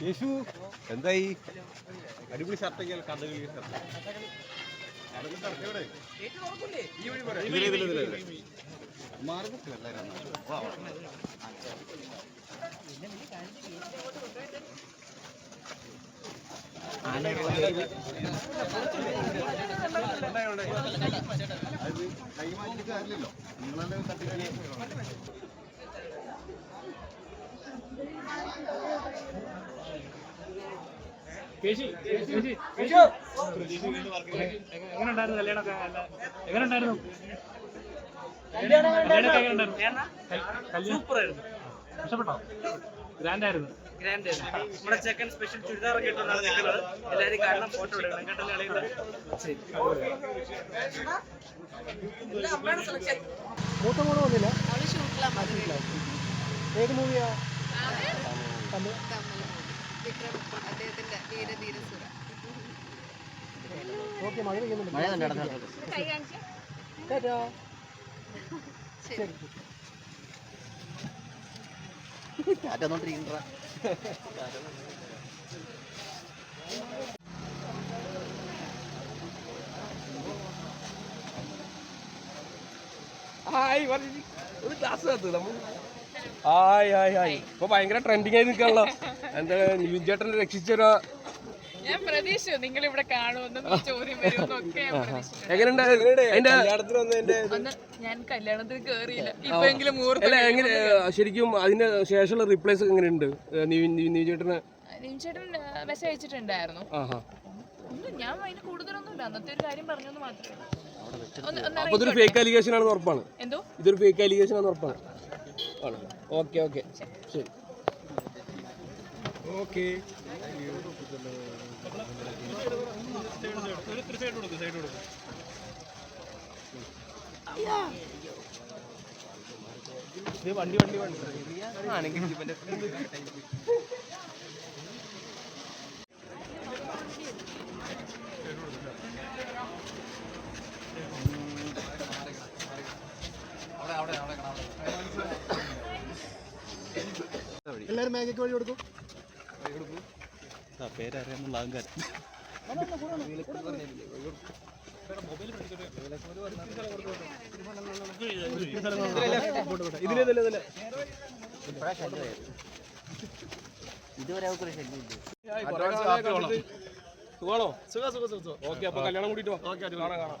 യേശു എന്തായി? അടിപൊളി ഷർട്ടൊക്കെ കഥകളി ഷർട്ട് ഇതിലെ ഇതിലെ ഇതിലെ എങ്ങനെയുണ്ടായിരുന്നു കല്യാണമൊക്കെ? അല്ല എങ്ങനെയുണ്ടായിരുന്നു സൂപ്പറായിരുന്നു. ഇഷ്ടപ്പെട്ടോ? ഗ്രാൻഡ് ആയിരുന്നു ഗ്രാൻഡ് നമ്മുടെ ചെക്കൻ സ്പെഷ്യൽ ചുരിദാറൊക്കെ ഇട്ടുകൊണ്ടാണ് നിൽക്കുന്നത്. എല്ലാവരും കാരണം ഫോട്ടോ എടുക്കണം കേട്ടോ ശരി. മൂത്ത മോൾ വന്നില്ല. ഏത് മൂവിയാ തമിഴ്. വിക്രം അദ്ദേഹത്തിന്റെ വീരധീരസുര ഹായ് പറഞ്ഞു ഒരു ക്ലാസ് കത്ത് നമ്മൾ ഹായ് ഹായ് ആയി. ഇപ്പൊ ഭയങ്കര ട്രെൻഡിങ് ആയി നിൽക്കാണല്ലോ എന്താ നിവിൻ ചേട്ടനെ രക്ഷിച്ചൊരു ഞാൻ പ്രതീക്ഷിച്ചു നിങ്ങൾ ഇവിടെ കാണുമെന്നും ഈ ചോദ്യം വരുമെന്നൊക്കെ ഞാൻ പ്രതീക്ഷിച്ചു. എങ്ങനെയുണ്ട്? അതിന്റെ ഞാൻ കല്യാണത്തിന് കേറിയില്ല. ഇപ്പെങ്കിലും മുഹൂർത്തം അല്ല എങ്ങനെ ശരിക്കും അതിന്റെ ശേഷമുള്ള റിപ്ലൈസ് എങ്ങനെയുണ്ട്? നിവിൻ നിവിൻ നിവിൻ ചേട്ടന്? ചേട്ടൻ മെസ്സേജ് അയച്ചിട്ടുണ്ടായിരുന്നു. ആഹാ. ഒന്നും ഞാൻ അതിന് കൂടുതലൊന്നുമില്ല. അന്നത്തെ ഒരു കാര്യം പറഞ്ഞെന്ന് മാത്രമേ ഉള്ളൂ. ഒന്ന് ഒന്ന് അപ്പൊ ഇതൊരു ഫേക്ക് അലിഗേഷൻ ആണെന്ന് ഉറപ്പാണ്. എന്തോ? ഇതൊരു ഫേക്ക് അലിഗേഷൻ ആണെന്ന് ഉറപ്പാണ്. ആണ് ഓക്കെ ഓക്കെ. ശരി. ഓക്കെ. വണ്ടി വണ്ടി വണ്ടി. ആണെങ്കിൽ എല്ലാവരും മേഘയ്ക്ക് വഴി കൊടുക്കും. പേരറിയാന്നുള്ള അഹങ്കാരം ഇതിലെ ഇതിലെ ഇതിലെ സുഖാണോ സുഖ സുഖ സുഖ ഓക്കെ അപ്പൊ കല്യാണം കൂട്ടിട്ട് ഓക്കെ കാണാം കാണാം